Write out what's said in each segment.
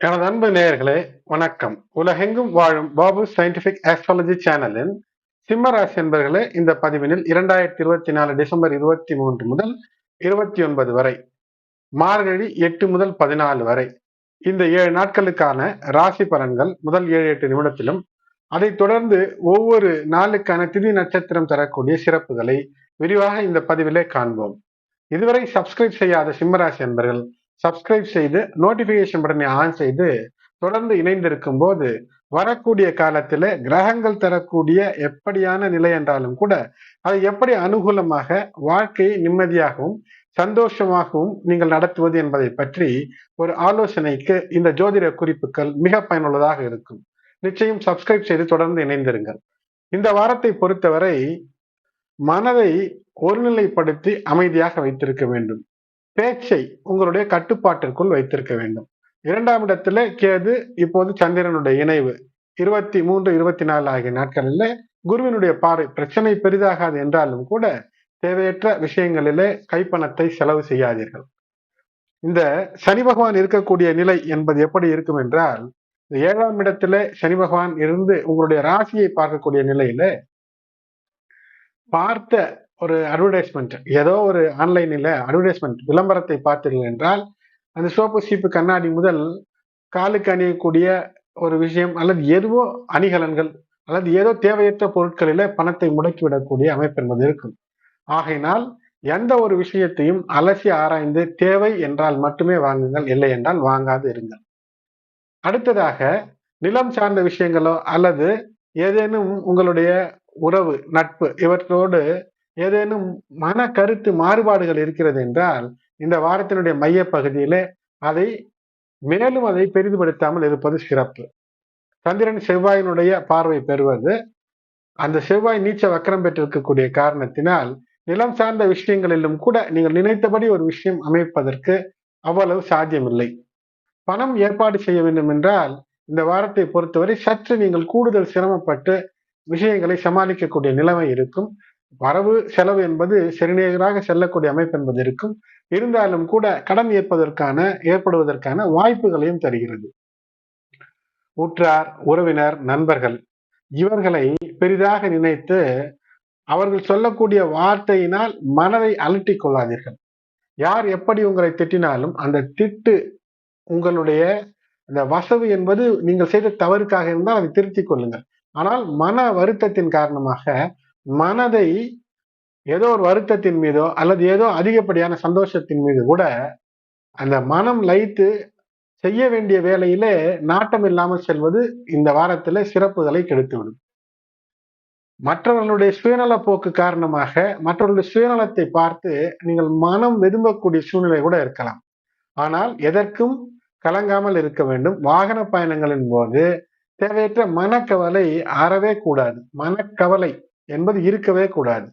எனது அன்பு நேயர்களே வணக்கம். உலகெங்கும் வாழும் பாபு சயின்டிபிக் ஆஸ்ட்ராலஜி சேனலின் சிம்மராசி என்பர்களே இந்த பதிவினில் இரண்டாயிரத்தி இருபத்தி நாலு டிசம்பர் இருபத்தி மூன்று முதல் இருபத்தி ஒன்பது வரை மார்கழி எட்டு முதல் பதினாலு வரை இந்த ஏழு நாட்களுக்கான ராசி பலன்கள் முதல் ஏழு எட்டு நிமிடத்திலும் அதைத் தொடர்ந்து ஒவ்வொரு நாளுக்கான திதி நட்சத்திரம் தரக்கூடிய சிறப்புகளை விரிவாக இந்த பதிவிலே காண்போம். இதுவரை சப்ஸ்கிரைப் செய்யாத சிம்மராசி என்பர்கள் சப்ஸ்கிரைப் செய்து நோட்டிபிகேஷன் பட்டனை ஆன் செய்து தொடர்ந்து இணைந்திருக்கும் போது வரக்கூடிய காலத்தில் கிரகங்கள் தரக்கூடிய எப்படியான நிலை என்றாலும் கூட அதை எப்படி அனுகூலமாக வாழ்க்கையை நிம்மதியாகவும் சந்தோஷமாகவும் நீங்கள் நடத்துவது என்பதை பற்றி ஒரு ஆலோசனைக்கு இந்த ஜோதிட குறிப்புகள் மிக பயனுள்ளதாக இருக்கும். நிச்சயம் சப்ஸ்கிரைப் செய்து தொடர்ந்து இணைந்திருங்கள். இந்த வாரத்தை பொறுத்தவரை மனதை ஒருநிலைப்படுத்தி அமைதியாக வைத்திருக்க வேண்டும். பேச்சை உங்களுடைய கட்டுப்பாட்டிற்குள் வைத்திருக்க வேண்டும். இரண்டாம் இடத்துல கேது இப்போது சந்திரனுடைய இணைவு. இருபத்தி மூன்று இருபத்தி நாலு ஆகிய நாட்களில் குருவினுடைய பார்வை பிரச்சனை பெரிதாகாது என்றாலும் கூட தேவையற்ற விஷயங்களிலே கைப்பணத்தை செலவு செய்யாதீர்கள். இந்த சனி பகவான் இருக்கக்கூடிய நிலை என்பது எப்படி இருக்கும் என்றால் ஏழாம் இடத்துல சனி பகவான் இருந்து உங்களுடைய ராசியை பார்க்கக்கூடிய நிலையில பார்த்த ஒரு அட்வர்டைஸ்மெண்ட் ஏதோ ஒரு ஆன்லைனில் அட்வர்டைஸ்மெண்ட் விளம்பரத்தை பார்த்தீர்கள் என்றால் அந்த சோப்பு சீப்பு கண்ணாடி முதல் காலுக்கு அணியக்கூடிய ஒரு விஷயம் அல்லது எதுவோ அணிகலன்கள் அல்லது ஏதோ தேவையற்ற பொருட்களில பணத்தை முடக்கிவிடக்கூடிய அமைப்பு என்பது இருக்கும். ஆகையினால் எந்த ஒரு விஷயத்தையும் அலசி ஆராய்ந்து தேவை என்றால் மட்டுமே வாங்குங்கள் இல்லை என்றால் வாங்காது இருங்கள். அடுத்ததாக நிலம் சார்ந்த விஷயங்களோ அல்லது ஏதேனும் உங்களுடைய உறவு நட்பு இவற்றோடு ஏதேனும் மன கருத்து மாறுபாடுகள் இருக்கிறது என்றால் இந்த வாரத்தினுடைய மைய பகுதியிலே அதை மேலும் அதை பெரிதுபடுத்தாமல் இருப்பது சிறப்பு. சந்திரன் செவ்வாயினுடைய பார்வை பெறுவது அந்த செவ்வாய் நீச்ச வக்கரம் பெற்றிருக்கக்கூடிய காரணத்தினால் நிலம் சார்ந்த விஷயங்களிலும் கூட நீங்கள் நினைத்தபடி ஒரு விஷயம் அமைப்பதற்கு அவ்வளவு சாத்தியமில்லை. பணம் ஏற்பாடு செய்ய வேண்டும் என்றால் இந்த வாரத்தை பொறுத்தவரை சற்று நீங்கள் கூடுதல் சிரமப்பட்டு விஷயங்களை சமாளிக்கக்கூடிய நிலைமை இருக்கும். வரவு செலவு என்பது சரிநேகராக செல்லக்கூடிய அமைப்பு என்பது இருக்கும். இருந்தாலும் கூட கடன் ஏற்பதற்கான ஏற்படுவதற்கான வாய்ப்புகளையும் தருகிறது. உற்றார் உறவினர் நண்பர்கள் இவர்களை பெரிதாக நினைத்து அவர்கள் சொல்லக்கூடிய வார்த்தையினால் மனதை அலட்டி கொள்ளாதீர்கள். யார் எப்படி உங்களை திட்டினாலும் அந்த திட்டு உங்களுடைய அந்த வசவு என்பது நீங்கள் செய்த தவறுக்காக இருந்தால் அதை திருத்திக் கொள்ளுங்கள். ஆனால் மன வருத்தத்தின் காரணமாக மனதை ஏதோ ஒரு வருத்தத்தின் மீதோ அல்லது ஏதோ அதிகப்படியான சந்தோஷத்தின் மீது கூட அந்த மனம் லைத்து செய்ய வேண்டிய வேலையிலே நாட்டம் இல்லாமல் செல்வது இந்த வாரத்தில் சிறப்புகளை கெடுத்துவிடும். மற்றவர்களுடைய சுயநல போக்கு காரணமாக மற்றவர்களுடைய சுயநலத்தை பார்த்து நீங்கள் மனம் வெதும்பக்கூடிய சூழ்நிலை கூட இருக்கலாம். ஆனால் எதற்கும் கலங்காமல் இருக்க வேண்டும். வாகன பயணங்களின் போது தேவையற்ற மனக்கவலை அறவே கூடாது. மனக்கவலை என்பது இருக்கவே கூடாது.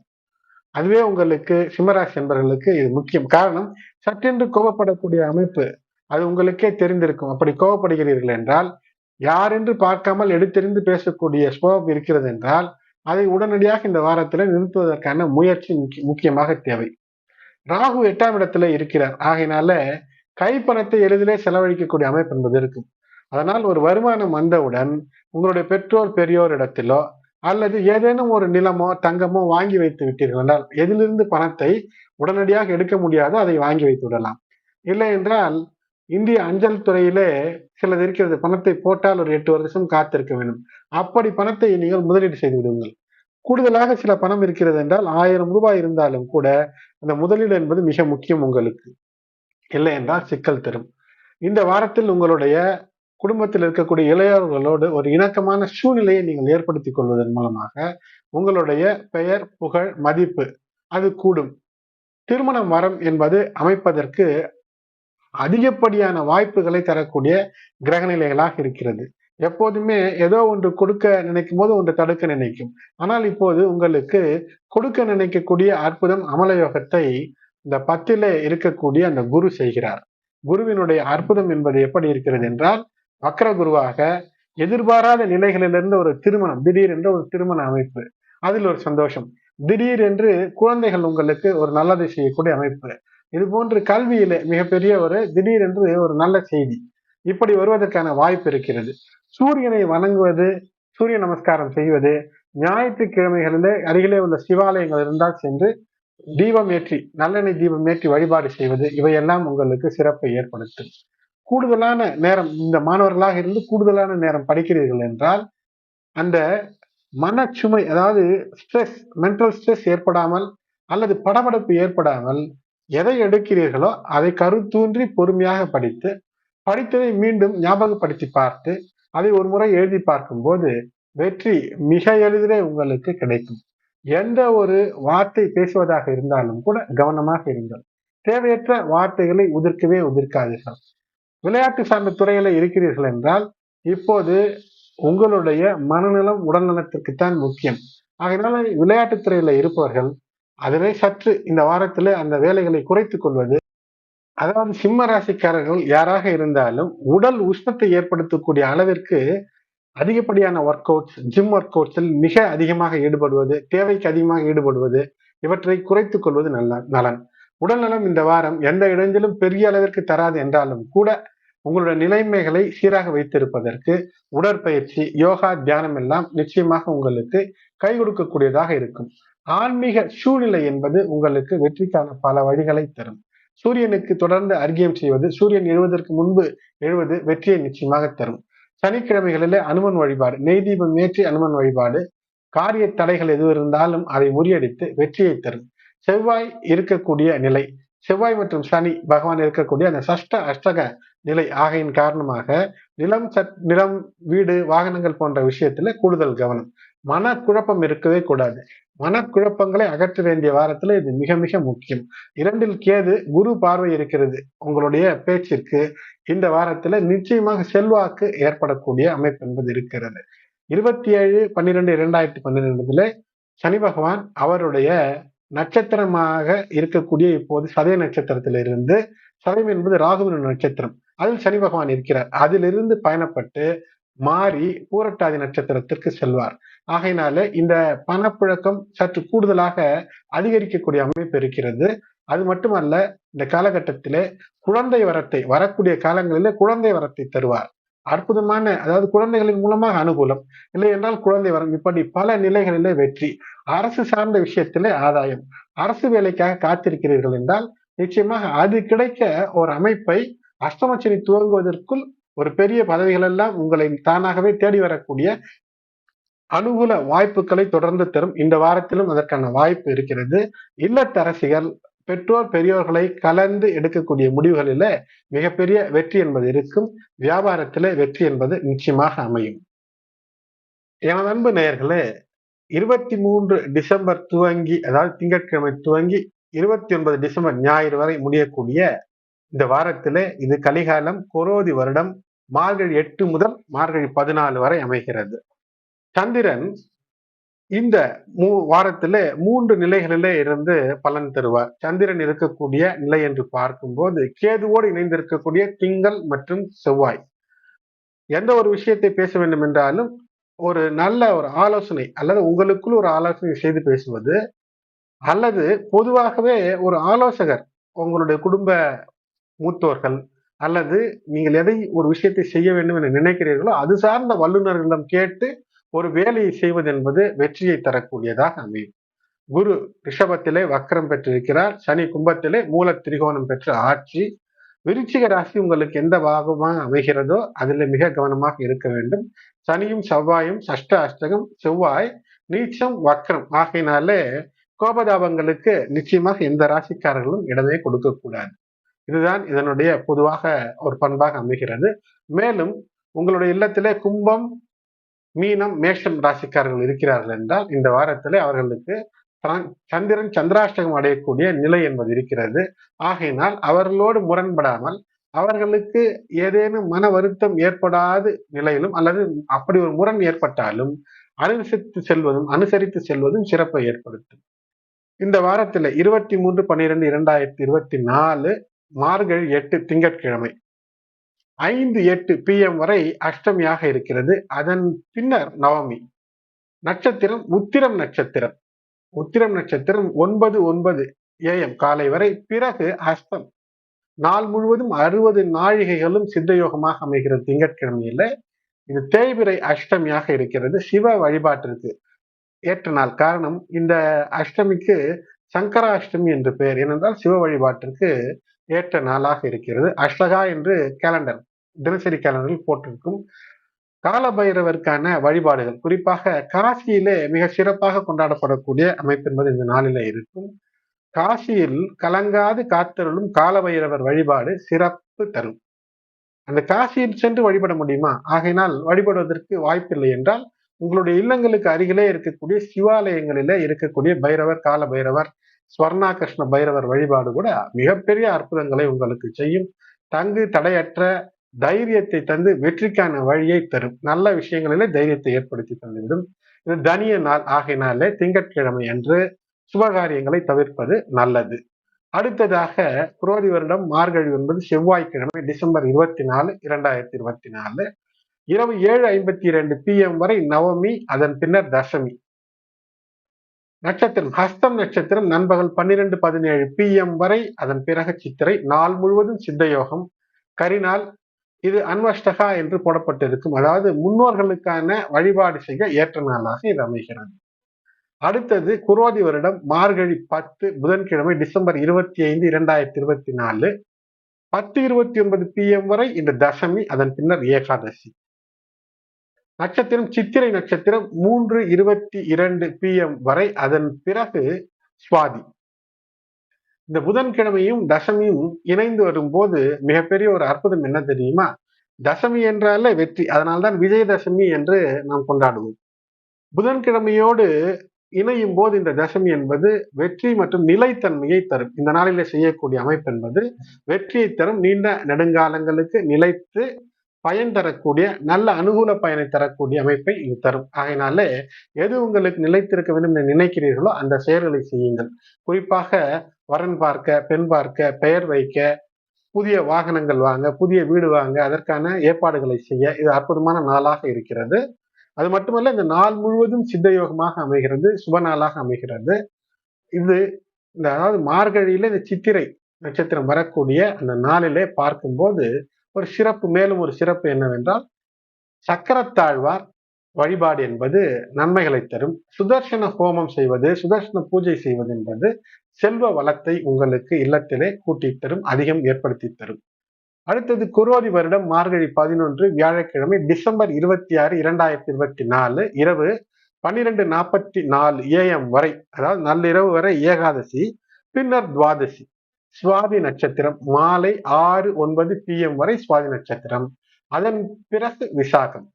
அதுவே உங்களுக்கு சிம்மராசி என்பவர்களுக்கு இது முக்கியம். காரணம் சற்றென்று கோபப்படக்கூடிய அமைப்பு அது உங்களுக்கே தெரிந்திருக்கும். அப்படி கோபப்படுகிறீர்கள் என்றால் யார் என்று பார்க்காமல் எடுத்தெறிந்து பேசக்கூடிய ஸ்வபாவம் இருக்கிறது என்றால் அதை உடனடியாக இந்த வாரத்தில் நிறுத்துவதற்கான முயற்சி முக்கியமாக தேவை. ராகு எட்டாம் இடத்துல இருக்கிறார். ஆகையினால கைப்பணத்தை எளிதிலே செலவழிக்கக்கூடிய அமைப்பு என்பது இருக்கும். அதனால் ஒரு வருமானம் வந்தவுடன் உங்களுடைய பெற்றோர் பெரியோர் இடத்திலோ அல்லது ஏதேனும் ஒரு நிலமோ தங்கமோ வாங்கி வைத்து விட்டீர்கள் என்றால் எதிலிருந்து பணத்தை உடனடியாக எடுக்க முடியாதோ அதை வாங்கி வைத்து விடலாம். இல்லை என்றால் இந்திய அஞ்சல் துறையிலே சிலது இருக்கிறது. பணத்தை போட்டால் ஒரு எட்டு வருஷம் காத்திருக்க வேண்டும். அப்படி பணத்தை நீங்கள் முதலீடு செய்து விடுங்கள். கூடுதலாக சில பணம் இருக்கிறது என்றால் ஆயிரம் ரூபாய் இருந்தாலும் கூட அந்த முதலீடு என்பது மிக முக்கியம் உங்களுக்கு. இல்லை என்றால் சிக்கல் தரும். இந்த வாரத்தில் உங்களுடைய குடும்பத்தில் இருக்கக்கூடிய இளையவர்களோடு ஒரு இணக்கமான சூழ்நிலையை நீங்கள் ஏற்படுத்திக் கொள்வதன் மூலமாக உங்களுடைய பெயர் புகழ் மதிப்பு அது கூடும். திருமணம் மரம் என்பது அமைப்பதற்கு அதிகப்படியான வாய்ப்புகளை தரக்கூடிய கிரகநிலைகளாக இருக்கிறது. எப்போதுமே ஏதோ ஒன்று கொடுக்க நினைக்கும் போது ஒன்று தடுக்க நினைக்கும். ஆனால் இப்போது உங்களுக்கு கொடுக்க நினைக்கக்கூடிய அற்புதம் அமலயோகத்தை இந்த பத்திலே இருக்கக்கூடிய அந்த குரு செய்கிறார். குருவினுடைய அற்புதம் என்பது எப்படி இருக்கிறது என்றால் வக்கர குருவாக எதிர்பாராத நிலைகளிலிருந்து ஒரு திருமணம் திடீர் என்ற ஒரு திருமண அமைப்பு. அதில் ஒரு சந்தோஷம். திடீர் என்று குழந்தைகள் உங்களுக்கு ஒரு நல்லதை செய்யக்கூடிய அமைப்பு. இது போன்று கல்வியில மிகப்பெரிய ஒரு திடீர் என்று ஒரு நல்ல செய்தி. இப்படி வருவதற்கான வாய்ப்பு இருக்கிறது. சூரியனை வணங்குவது சூரிய நமஸ்காரம் செய்வது ஞாயிற்றுக்கிழமைகளிலே அருகிலே உள்ள சிவாலயங்கள் இருந்தால் சென்று தீபம் ஏற்றி நல்லெண்ணெய் தீபம் ஏற்றி வழிபாடு செய்வது இவையெல்லாம் உங்களுக்கு சிறப்பை ஏற்படுத்தும். கூடுதலான நேரம் இந்த மாணவர்களாக இருந்து கூடுதலான நேரம் படிக்கிறீர்கள் என்றால் அந்த மனச்சுமை அதாவது ஸ்ட்ரெஸ் மென்டல் ஸ்ட்ரெஸ் ஏற்படாமல் அல்லது படபடப்பு ஏற்படாமல் எதை எடுக்கிறீர்களோ அதை கருத்தூன்றி பொறுமையாக படித்து படித்ததை மீண்டும் ஞாபகப்படுத்தி பார்த்து அதை ஒரு முறை எழுதி பார்க்கும்போது வெற்றி மிக எளிதிலே உங்களுக்கு கிடைக்கும். எந்த ஒரு வார்த்தை பேசுவதாக இருந்தாலும் கூட கவனமாக இருங்கள். தேவையற்ற வார்த்தைகளை உதிர்க்கவே உதிர்க்காதீர்கள். விளையாட்டு சார்ந்த துறையில இருக்கிறீர்கள் என்றால் இப்போது உங்களுடைய மனநலம் உடல்நலத்திற்குத்தான் முக்கியம். ஆகையினால விளையாட்டுத் துறையில இருப்பவர்கள் அதனை சற்று இந்த வாரத்துல அந்த வேலைகளை குறைத்துக் கொள்வது அதாவது சிம்ம ராசிக்காரர்கள் யாராக இருந்தாலும் உடல் உஷ்ணத்தை ஏற்படுத்தக்கூடிய அளவிற்கு அதிகப்படியான ஒர்க் அவுட்ஸ் ஜிம் ஒர்க் அவுட்ஸில் மிக அதிகமாக ஈடுபடுவது தேவைக்கு அதிகமாக ஈடுபடுவது இவற்றை குறைத்துக் கொள்வது நல்ல நலன். உடல்நலம் இந்த வாரம் எந்த இடைஞ்சிலும் பெரிய அளவிற்கு தராது என்றாலும் கூட உங்களுடைய நிலைமைகளை சீராக வைத்திருப்பதற்கு உடற்பயிற்சி யோகா தியானம் எல்லாம் நிச்சயமாக உங்களுக்கு கை கொடுக்கக்கூடியதாக இருக்கும். ஆன்மீக சூழ்நிலை என்பது உங்களுக்கு வெற்றிக்கான பல வழிகளை தரும். சூரியனுக்கு தொடர்ந்து அர்க்கியம் செய்வது சூரியன் எழுவதற்கு முன்பு எழுவது வெற்றியை நிச்சயமாக தரும். சனிக்கிழமைகளிலே அனுமன் வழிபாடு நெய் தீபம் ஏற்றி அனுமன் வழிபாடு காரிய தடைகள் எது இருந்தாலும் அதை முறியடித்து வெற்றியை தரும். செவ்வாய் இருக்கக்கூடிய நிலை செவ்வாய் மற்றும் சனி பகவான் இருக்கக்கூடிய அந்த சஷ்ட அஷ்டக நிலை ஆகையின் காரணமாக நிலம் சட் நிலம் வீடு வாகனங்கள் போன்ற விஷயத்துல கூடுதல் கவனம். மனக்குழப்பம் இருக்கவே கூடாது. மனக்குழப்பங்களை அகற்ற வேண்டிய வாரத்துல இது மிக மிக முக்கியம். இரண்டில் கேது குரு பார்வை இருக்கிறது உங்களுடைய பேச்சிற்கு. இந்த வாரத்துல நிச்சயமாக செல்வாக்கு ஏற்படக்கூடிய அமைப்பு என்பது இருக்கிறது. இருபத்தி ஏழு பன்னிரெண்டு இரண்டாயிரத்தி பன்னிரெண்டுல சனி பகவான் அவருடைய நட்சத்திரமாக இருக்கக்கூடிய இப்போது சதய நட்சத்திரத்திலிருந்து சதயம் என்பது ராகுவின் நட்சத்திரம். அதில் சனி பகவான் இருக்கிறார். அதிலிருந்து பயணப்பட்டு மாறி பூரட்டாதி நட்சத்திரத்திற்கு செல்வார். ஆகையினால இந்த பணப்புழக்கம் சற்று கூடுதலாக அதிகரிக்கக்கூடிய அமைப்பு இருக்கிறது. அது மட்டுமல்ல இந்த காலகட்டத்திலே குழந்தை வரத்தை வரக்கூடிய காலங்களிலே குழந்தை வரத்தை தருவார். அற்புதமான அதாவது குழந்தைகளின் மூலமாக அனுகூலம். இல்லை என்றால் குழந்தை வரம். இப்படி பல நிலைகளிலே வெற்றி. அரசு சார்ந்த விஷயத்திலே ஆதாயம். அரசு வேலைக்காக காத்திருக்கிறீர்கள் என்றால் நிச்சயமாக அது கிடைக்க ஒரு அமைப்பை அஷ்டமச்சனி துவங்குவதற்குள் ஒரு பெரிய பதவிகள் எல்லாம் உங்களை தானாகவே தேடி வரக்கூடிய அனுகூல வாய்ப்புகளை தொடர்ந்து தரும். இந்த வாரத்திலும் அதற்கான வாய்ப்பு இருக்கிறது. இல்லத்தரசிகள் பெற்றோர் பெரியோர்களை கலந்து எடுக்கக்கூடிய முடிவுகளில மிகப்பெரிய வெற்றி என்பது இருக்கும். வியாபாரத்திலே வெற்றி என்பது நிச்சயமாக அமையும். எனது அன்பு நேயர்களே இருபத்தி மூன்று டிசம்பர் துவங்கி அதாவது திங்கட்கிழமை துவங்கி இருபத்தி ஒன்பது டிசம்பர் ஞாயிறு வரை முடியக்கூடிய இந்த வாரத்திலே இது கலிகாலம் கொரோதி வருடம் மார்கழி எட்டு முதல் மார்கழி பதினாலு வரை அமைகிறது. சந்திரன் இந்த மூ வாரத்துல மூன்று நிலைகளிலே இருந்து பலன் தருவார். சந்திரன் இருக்கக்கூடிய நிலை என்று பார்க்கும்போது கேதுவோடு இணைந்திருக்கக்கூடிய திங்கள் மற்றும் செவ்வாய். எந்த ஒரு விஷயத்தை பேச வேண்டும் என்றாலும் ஒரு நல்ல ஒரு ஆலோசனை அல்லது உங்களுக்குள் ஒரு ஆலோசனை செய்து பேசுவது அல்லது பொதுவாகவே ஒரு ஆலோசகர் உங்களுடைய குடும்ப மூத்தோர்கள் அல்லது நீங்கள் எதை ஒரு விஷயத்தை செய்ய வேண்டும் என நினைக்கிறீர்களோ அது சார்ந்த வல்லுநர்களிடம் கேட்டு ஒரு வேலையை செய்வது என்பது வெற்றியை தரக்கூடியதாக அமையும். குரு ரிஷபத்திலே வக்கரம் பெற்றிருக்கிறார். சனி கும்பத்திலே மூல திரிகோணம் பெற்ற ஆட்சி. விருச்சிக ராசி உங்களுக்கு எந்த பாகமாக அமைகிறதோ அதில் மிக கவனமாக இருக்க வேண்டும். சனியும் செவ்வாயும் சஷ்ட அஷ்டகம் செவ்வாய் நீச்சம் வக்கரம் ஆகையினாலே கோபதாபங்களுக்கு நிச்சயமாக எந்த ராசிக்காரர்களும் இடமே கொடுக்கக்கூடாது இதுதான் இதனுடைய பொதுவாக ஒரு பண்பாக அமைகிறது. மேலும் உங்களுடைய இல்லத்திலே கும்பம் மீனம் மேஷம் ராசிக்காரர்கள் இருக்கிறார்கள் என்றால் இந்த வாரத்திலே அவர்களுக்கு சந்திரன் சந்திராஷ்டகம் அடையக்கூடிய நிலை என்பது இருக்கிறது. ஆகையினால் அவர்களோடு முரண்படாமல் அவர்களுக்கு ஏதேனும் மன வருத்தம் ஏற்படாத நிலையிலும் அல்லது அப்படி ஒரு முரண் ஏற்பட்டாலும் அனுசரித்து செல்வதும் அனுசரித்து செல்வதும் சிறப்பை ஏற்படுத்தும். இந்த வாரத்துல இருபத்தி மூன்று பன்னிரெண்டு இரண்டாயிரத்தி இருபத்தி நாலு மார்கழி எட்டு திங்கட்கிழமை. ஐந்து எட்டு பிஎம் வரை அஷ்டமியாக இருக்கிறது. அதன் பின்னர் நவமி. நட்சத்திரம் உத்திரம் நட்சத்திரம். உத்திரம் நட்சத்திரம் ஒன்பது ஒன்பது ஏஎம் காலை வரை. பிறகு அஸ்தம் நாள் முழுவதும் அறுபது நாழிகைகளும் சித்தயோகமாக அமைகிறது. திங்கட்கிழமையில இது தேய்பிரை அஷ்டமியாக இருக்கிறது. சிவ வழிபாட்டிற்கு ஏற்ற நாள் காரணம் இந்த அஷ்டமிக்கு சங்கராஷ்டமி என்று பெயர். ஏனென்றால் சிவ வழிபாட்டிற்கு ஏற்ற நாளாக இருக்கிறது. அஷ்டகா என்று கேலண்டர் தினசரி கேலண்டரில் போட்டிருக்கும். காலபைரவருக்கான வழிபாடுகள் குறிப்பாக காசியிலே மிக சிறப்பாக கொண்டாடப்படக்கூடிய அமைப்பு என்பது இந்த நாளில இருக்கும். காசியில் கலங்காது காத்தருளும் காலபைரவர் வழிபாடு சிறப்பு தரும். அந்த காசியில் சென்று வழிபட முடியுமா? ஆகையினால் வழிபடுவதற்கு வாய்ப்பில்லை என்றால் உங்களுடைய இல்லங்களுக்கு அருகிலே இருக்கக்கூடிய சிவாலயங்களிலே இருக்கக்கூடிய பைரவர் கால பைரவர் ஸ்வர்ணா கிருஷ்ண பைரவர் வழிபாடு கூட மிகப்பெரிய அற்புதங்களை உங்களுக்கு செய்யும். தங்கு தடையற்ற தைரியத்தை தந்து வெற்றிக்கான வழியை தரும். நல்ல விஷயங்களிலே தைரியத்தை ஏற்படுத்தி தந்துவிடும். இது தனிய நாள் ஆகினாலே திங்கட்கிழமை அன்று சுபகாரியங்களை தவிர்ப்பது நல்லது. அடுத்ததாக குரோதி வருடம் மார்கழி என்பது செவ்வாய்க்கிழமை டிசம்பர் இருபத்தி நாலு இரண்டாயிரத்தி இருபத்தி நாலு இரவு ஏழு ஐம்பத்தி இரண்டு பிஎம் வரை நவமி அதன் பின்னர் தசமி. நட்சத்திரம் ஹஸ்தம் நட்சத்திரம் நண்பகல் பன்னிரெண்டு பதினேழு பி எம் வரை அதன் பிறகு சித்திரை நாள் முழுவதும் சித்தயோகம். கரிநாள் இது அன்வஷ்டகா என்று போடப்பட்டிருக்கும். அதாவது முன்னோர்களுக்கான வழிபாடு செய்ய ஏற்ற நாளாக இது அமைகிறது. அடுத்தது குரோதி வருடம் மார்கழி பத்து புதன்கிழமை டிசம்பர் இருபத்தி ஐந்து இரண்டாயிரத்தி இருபத்தி நாலு. பத்து இருபத்தி ஒன்பது பி எம் வரை இந்த தசமி அதன் பின்னர் ஏகாதசி. நட்சத்திரம் சித்திரை நட்சத்திரம் மூன்று இருபத்தி இரண்டு பி எம் வரை அதன் பிறகு சுவாதி. இந்த புதன்கிழமையும் தசமியும் இணைந்து வரும்போது மிகப்பெரிய ஒரு அற்புதம் என்ன தெரியுமா? தசமி என்றாலே வெற்றி. அதனால்தான் விஜயதசமி என்று நாம் கொண்டாடுவோம். புதன்கிழமையோடு இணையும் போது இந்த தசமி என்பது வெற்றி மற்றும் நிலைத்தன்மையை தரும். இந்த நாளில செய்யக்கூடிய அமைப்பு என்பது வெற்றியை தரும். நீண்ட நெடுங்காலங்களுக்கு நிலைத்து பயன் தரக்கூடிய நல்ல அனுகூல பயனை தரக்கூடிய அமைப்பை இது தரும். ஆகையினாலே எது உங்களுக்கு நிலைத்திருக்க வேண்டும் என்று நினைக்கிறீர்களோ அந்த செயல்களை செய்யுங்கள். குறிப்பாக வரன் பார்க்க பெண் பார்க்க பெயர் வைக்க புதிய வாகனங்கள் வாங்க புதிய வீடு வாங்க அதற்கான ஏற்பாடுகளை செய்ய இது அற்புதமான நாளாக இருக்கிறது. அது மட்டுமல்ல இந்த நாள் முழுவதும் சித்த யோகமாக அமைகிறது சுப நாளாக அமைகிறது. இது இந்த அதாவது மார்கழியில இந்த சித்திரை நட்சத்திரம் வரக்கூடிய அந்த நாளிலே பார்க்கும்போது ஒரு சிறப்பு மேலும் ஒரு சிறப்பு என்னவென்றால் சக்கரத்தாழ்வார் வழிபாடு என்பது நன்மைகளை தரும். சுதர்சன ஹோமம் செய்வது சுதர்சன பூஜை செய்வது என்பது செல்வ வளத்தை உங்களுக்கு இல்லத்திலே கூட்டி தரும் அதிகம் ஏற்படுத்தி தரும். அடுத்தது குரோதி வருடம் மார்கழி பதினொன்று வியாழக்கிழமை டிசம்பர் இருபத்தி ஆறு இரண்டாயிரத்தி இருபத்தி நாலு இரவு பன்னிரெண்டு நாற்பத்தி நாலு ஏஎம் வரை அதாவது நள்ளிரவு வரை ஏகாதசி பின்னர் துவாதசி. சுவாதி நட்சத்திரம் மாலை ஆறு ஒன்பது பிஎம் வரை சுவாதி நட்சத்திரம். அதன் பிறகு விசாகம்.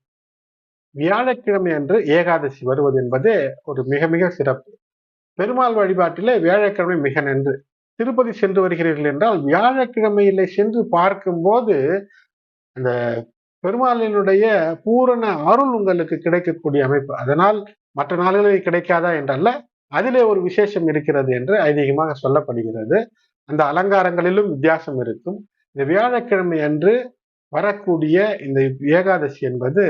வியாழக்கிழமை அன்று ஏகாதசி வருவது என்பது ஒரு மிக மிக சிறப்பு. பெருமாள் வழிபாட்டிலே வியாழக்கிழமை மிக நன்று. திருப்பதி சென்று வருகிறீர்கள் என்றால் வியாழக்கிழமையில சென்று பார்க்கும்போது அந்த பெருமாளினுடைய பூரண அருள் உங்களுக்கு கிடைக்கக்கூடிய அமைப்பு. அதனால் மற்ற நாள்களில் கிடைக்காதா என்றல்ல அதிலே ஒரு விசேஷம் இருக்கிறது என்று ஐதீகமாக சொல்லப்படுகிறது. அந்த அலங்காரங்களிலும் வித்தியாசம் இருக்கும். இந்த வியாழக்கிழமை அன்று வரக்கூடிய இந்த ஏகாதசி என்பது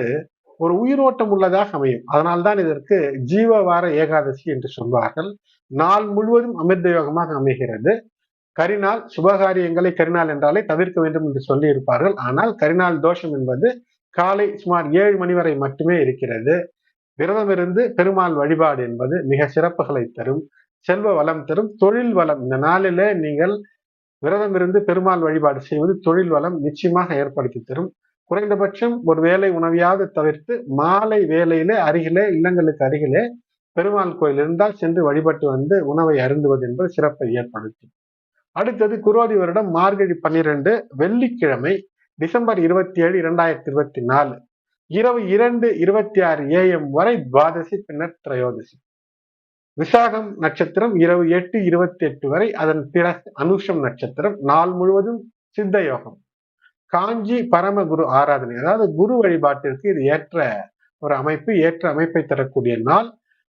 ஒரு உயிரோட்டம் உள்ளதாக அமையும் அதனால்தான் இதற்கு ஜீவ வார ஏகாதசி என்று சொல்வார்கள். நாள் முழுவதும் அமிர்த யோகமாக அமைகிறது. கரிநாள் சுபகாரியங்களை கரிநாள் என்றாலே தவிர்க்க வேண்டும் என்று சொல்லி இருப்பார்கள் ஆனால் கரிநாள் தோஷம் என்பது காலை சுமார் ஏழு மணி வரை மட்டுமே இருக்கிறது. விரதம் இருந்து பெருமாள் வழிபாடு என்பது மிக சிறப்புகளை தரும். செல்வ வளம் தரும் தொழில் வளம். இந்த நாளில நீங்கள் விரதம் இருந்து பெருமாள் வழிபாடு செய்வது தொழில் வளம் நிச்சயமாக ஏற்படுத்தி தரும். குறைந்தபட்சம் ஒரு வேலை உணவியாவது தவிர்த்து மாலை வேலையிலே அருகிலே இல்லங்களுக்கு அருகிலே பெருமாள் கோயில் இருந்தால் சென்று வழிபட்டு வந்து உணவை அருந்துவது என்பது சிறப்பை ஏற்படுத்தும். அடுத்தது குரோதி வருடம் மார்கழி பன்னிரண்டு வெள்ளிக்கிழமை டிசம்பர் இருபத்தி ஏழு இரண்டாயிரத்தி இருபத்தி நாலு. இரவு இரண்டு இருபத்தி ஆறு ஏஎம் வரை துவாதசி பின்னர் திரையோதசி. விசாகம் நட்சத்திரம் இரவு எட்டு இருபத்தி எட்டு வரை அதன் பிறகு அனுஷம் நட்சத்திரம் நாள் முழுவதும் சித்த யோகம். காஞ்சி பரமகுரு ஆராதனை அதாவது குரு வழிபாட்டிற்கு இது ஏற்ற ஒரு அமைப்பு ஏற்ற அமைப்பை தரக்கூடிய நாள்.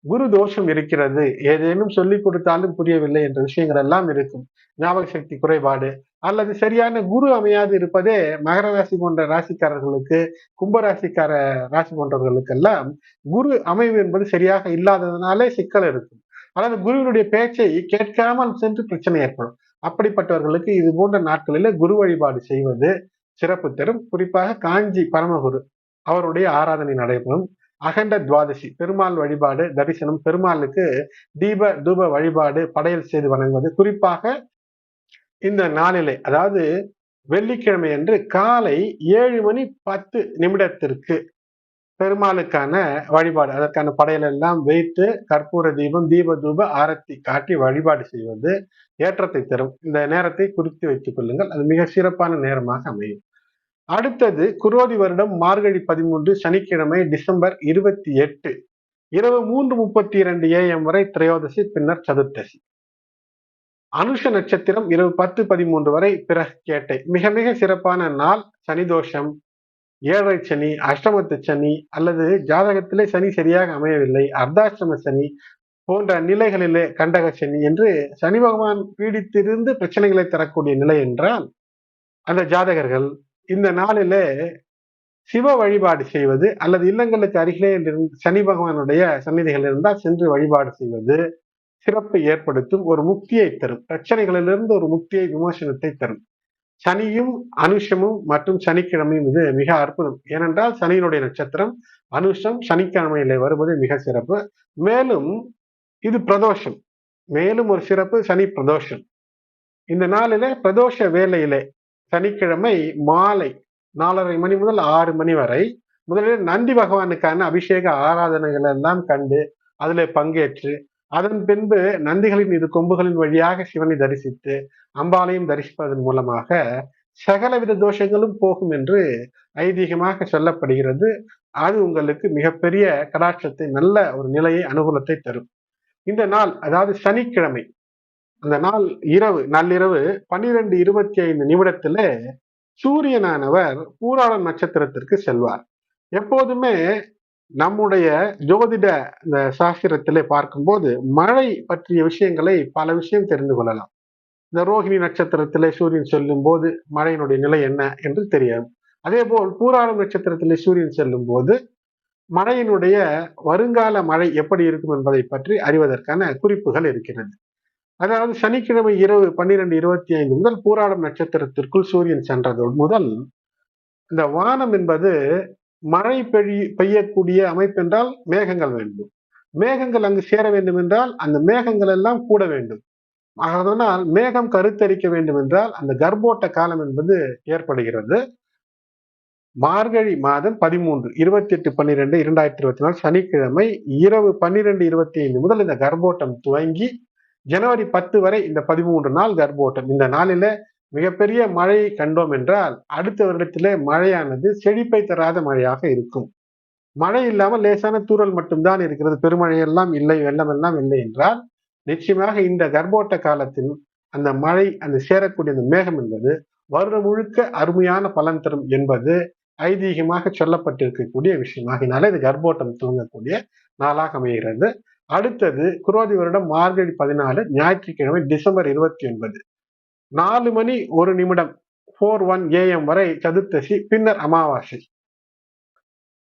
குரு தோஷம் இருக்கிறது ஏதேனும் சொல்லிக் கொடுத்தாலும் புரியவில்லை என்ற விஷயங்கள் எல்லாம் இருக்கும். ஞாபக சக்தி குறைபாடு அல்லது சரியான குரு அமையாது இருப்பதே மகர ராசி போன்ற ராசிக்காரர்களுக்கு கும்பராசிக்கார ராசி போன்றவர்களுக்கெல்லாம் குரு அமைவு என்பது சரியாக இல்லாததுனாலே சிக்கல் இருக்கும். அதாவது குருவினுடைய பேச்சை கேட்காமல் சென்று பிரச்சனை ஏற்படும். அப்படிப்பட்டவர்களுக்கு இது போன்ற நாட்களில குரு வழிபாடு செய்வது சிறப்பு தரும். குறிப்பாக காஞ்சி பரமகுரு அவருடைய ஆராதனை நடைபெறும். அகண்ட துவாதசி பெருமாள் வழிபாடு தரிசனம் பெருமாளுக்கு தீப தூப வழிபாடு படையல் செய்து வணங்குவது. குறிப்பாக இந்த நாளிலே அதாவது வெள்ளிக்கிழமை அன்று காலை ஏழு மணி பத்து நிமிடத்திற்கு பெருமாளுக்கான வழிபாடு அதற்கான படையிலெல்லாம் எல்லாம் வைத்து கற்பூர தீபம் தீப தூப ஆரத்தி காட்டி வழிபாடு செய்வது ஏற்றத்தை தரும். இந்த நேரத்தை குறித்து வைத்துக் கொள்ளுங்கள். அது மிக சிறப்பான நேரமாக அமையும். அடுத்தது குரோதி வருடம் மார்கழி பதிமூன்று சனிக்கிழமை டிசம்பர் இருபத்தி எட்டு இரவு மூன்று முப்பத்தி இரண்டு ஏஎம் வரை திரையோதசி பின்னர் சதுர்த்தசி. அனுஷ நட்சத்திரம் இரவு பத்து பதிமூன்று வரை பிறகு கேட்டை. மிக மிக சிறப்பான நாள் சனி தோஷம். ஏழரை சனி அஷ்டமத்து சனி அல்லது ஜாதகத்திலே சனி சரியாக அமையவில்லை. அர்த்தாஷ்டம சனி போன்ற நிலைகளிலே கண்டக சனி என்று சனி பகவான் பீடித்திருந்து பிரச்சனைகளை தரக்கூடிய நிலை என்றால் அந்த ஜாதகர்கள் இந்த நாளிலே சிவ வழிபாடு செய்வது அல்லது இல்லங்களுக்கு அருகிலே சனி பகவானுடைய சன்னிதிகள் இருந்தால் சென்று வழிபாடு செய்வது சிறப்பை ஏற்படுத்தும் ஒரு முக்தியை தரும். பிரச்சனைகளிலிருந்து ஒரு முக்தியை விமர்சனத்தை தரும். சனியும் அனுஷமும் மற்றும் சனிக்கிழமையும் இது மிக அற்புதம். ஏனென்றால் சனியினுடைய நட்சத்திரம் அனுஷம் சனிக்கிழமையிலே வருவது மிக சிறப்பு. மேலும் இது பிரதோஷம். மேலும் ஒரு சிறப்பு சனி பிரதோஷம். இந்த நாளில பிரதோஷ வேலையிலே சனிக்கிழமை மாலை நாலரை மணி முதல் ஆறு மணி வரை முதலில் நந்தி பகவானுக்கான அபிஷேக ஆராதனைகள் எல்லாம் கண்டு அதில் பங்கேற்று அதன் பின்பு நந்திகளின் இரு கொம்புகளின் வழியாக சிவனை தரிசித்து அம்பாலையும் தரிசிப்பதன் மூலமாக சகலவித தோஷங்களும் போகும் என்று ஐதீகமாக சொல்லப்படுகிறது. அது உங்களுக்கு மிகப்பெரிய கடாட்சத்தை நல்ல ஒரு நிலையை அனுகூலத்தை தரும். இந்த நாள் அதாவது சனிக்கிழமை அந்த நாள் இரவு நள்ளிரவு பன்னிரெண்டு இருபத்தி ஐந்து நிமிடத்துல சூரியனானவர் பூராளம் நட்சத்திரத்திற்கு செல்வார். எப்போதுமே நம்முடைய ஜோதிட இந்த சாஸ்திரத்திலே பார்க்கும்போது மழை பற்றிய விஷயங்களை பல விஷயம் தெரிந்து கொள்ளலாம். இந்த ரோஹிணி நட்சத்திரத்திலே சூரியன் செல்லும் போது மழையினுடைய நிலை என்ன என்று தெரியும் அதே போல் பூராடம் நட்சத்திரத்திலே சூரியன் செல்லும் போது மழையினுடைய வருங்கால மழை எப்படி இருக்கும் என்பதை பற்றி அறிவதற்கான குறிப்புகள் இருக்கிறது. அதாவது சனிக்கிழமை இரவு பன்னிரெண்டு இருபத்தி ஐந்து முதல் பூராடம் நட்சத்திரத்திற்குள் சூரியன் சென்றது முதல் இந்த வானம் என்பது மழை பெய்ய பெய்யக்கூடிய அமைப்பு என்றால் மேகங்கள் வேண்டும். மேகங்கள் அங்கு சேர வேண்டும் என்றால் அந்த மேகங்கள் எல்லாம் கூட வேண்டும். அதனால் மேகம் கருத்தரிக்க வேண்டும் என்றால் அந்த கர்ப்போட்ட காலம் என்பது ஏற்படுகிறது. மார்கழி மாதம் பதிமூன்று இருபத்தி எட்டு பன்னிரெண்டு இரண்டாயிரத்தி இருபத்தி நாலு சனிக்கிழமை இரவு பன்னிரெண்டு இருபத்தி ஐந்து முதல் இந்த கர்ப்போட்டம் துவங்கி ஜனவரி பத்து வரை இந்த பதிமூன்று நாள் கர்ப்போட்டம். இந்த நாளில மிகப்பெரிய மழையை கண்டோம் என்றால் அடுத்த வருடத்திலே மழையானது செழிப்பை தராத மழையாக இருக்கும். மழை இல்லாமல் லேசான தூரல் மட்டும்தான் இருக்கிறது. பெருமழையெல்லாம் இல்லை வெள்ளம் எல்லாம் இல்லை என்றால் நிச்சயமாக இந்த கர்ப்போட்ட காலத்தில் அந்த மழை அந்த சேரக்கூடிய அந்த மேகம் என்பது வருடம் முழுக்க அருமையான பலன் தரும் என்பது ஐதீகமாக சொல்லப்பட்டிருக்கக்கூடிய விஷயமாகினால இது கர்ப்போட்டம் தூங்கக்கூடிய நாளாக அமைகிறது. அடுத்தது குரோதி வருடம் மார்கழி பதினாலு ஞாயிற்றுக்கிழமை டிசம்பர் இருபத்தி ஒன்பது. நாலு மணி ஒரு நிமிடம் ஃபோர் ஒன் ஏஎம் வரை சதுர்த்தசி பின்னர் அமாவாசை.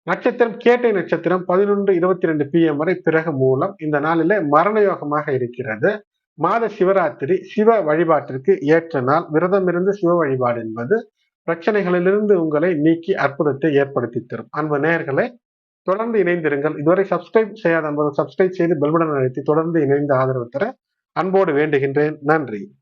நட்சத்திரம் கேட்டை நட்சத்திரம் பதினொன்று இருபத்தி ரெண்டு பிஎம் வரை பிறகு மூலம் இந்த நாளில மரண யோகமாக இருக்கிறது. மாத சிவராத்திரி சிவ வழிபாட்டிற்கு ஏற்ற நாள். விரதம் இருந்து சிவ வழிபாடு என்பது பிரச்சனைகளிலிருந்து உங்களை நீக்கி அற்புதத்தை ஏற்படுத்தி தரும். அன்பு நேர்களை தொடர்ந்து இணைந்திருங்கள். இதுவரை சப்ஸ்கிரைப் செய்யாத அன்பது சப்ஸ்கிரைப் செய்து பெல்படன் அழைத்து தொடர்ந்து இணைந்து ஆதரவு தர அன்போடு வேண்டுகின்றேன். நன்றி.